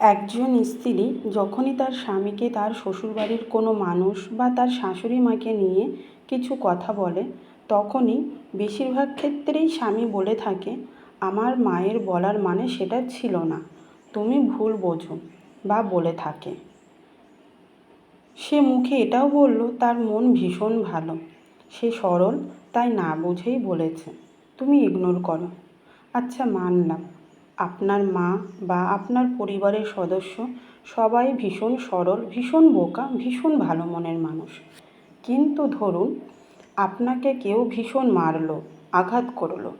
একজন স্ত্রী যখনই তার স্বামীকে তার শ্বশুরবাড়ির কোনো মানুষ বা তার শাশুড়ি মাকে নিয়ে কিছু কথা বলে, তখনই বেশিরভাগ ক্ষেত্রেই স্বামী বলে থাকে, আমার মায়ের বলার মানে সেটা ছিল না, তুমি ভুল বোঝো বা বলে থাকে। সে মুখে এটাও বলল, তার মন ভীষণ ভালো, সে সরল, তাই না বুঝেই বলেছে, তুমি ইগনোর করো। আচ্ছা মানলাম। আপনার মা বা আপনার পরিবারের সদস্য সবাই ভীষণ সরল, ভীষণ বোকা, ভীষণ ভালো মনের মানুষ। কিন্তু ধরুন, আপনাকে কেউ ভীষণ মারলো, আঘাত করল,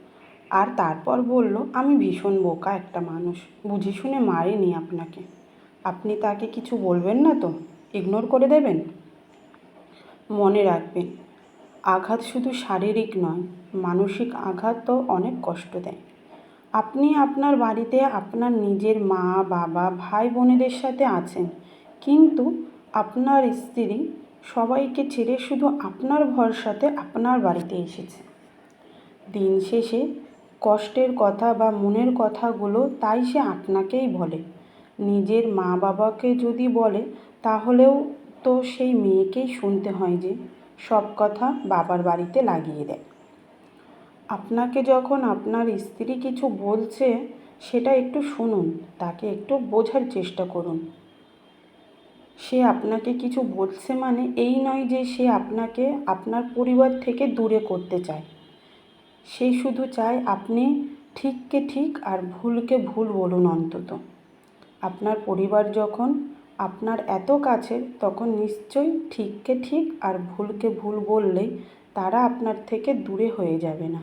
আর তারপর বলল, আমি ভীষণ বোকা একটা মানুষ, বুঝে শুনে মারিনি আপনাকে। আপনি তাকে কিছু বলবেন না তো? ইগনোর করে দেবেন? মনে রাখবেন, আঘাত শুধু শারীরিক নয়, মানসিক আঘাতও অনেক কষ্ট দেয়। আপনি আপনার বাড়িতে আপনার নিজের মা, বাবা, ভাই, বোনেদের সাথে আছেন, কিন্তু আপনার স্ত্রী সবাইকে ছেড়ে শুধু আপনার ভরসাতে আপনার বাড়িতে এসেছে। দিন শেষে কষ্টের কথা বা মনের কথাগুলো তাই সে আপনাকেই বলে। নিজের মা বাবাকে যদি বলে, তাহলেও তো সেই মেয়েকেই শুনতে হয় যে সব কথা বাবার বাড়িতে লাগিয়ে দেয়। আপনাকে যখন আপনার স্ত্রী কিছু বলছে, সেটা একটু শুনুন, তাকে একটু বোঝার চেষ্টা করুন। সে আপনাকে কিছু বলছে মানে এই নয় যে সে আপনাকে আপনার পরিবার থেকে দূরে করতে চায়। সে শুধু চায় আপনি ঠিককে ঠিক আর ভুলকে ভুল বলুন অন্তত। আপনার পরিবার যখন আপনার এত কাছের, তখন নিশ্চয়ই ঠিককে ঠিক আর ভুলকে ভুল বললেই তারা আপনার থেকে দূরে হয়ে যাবে না।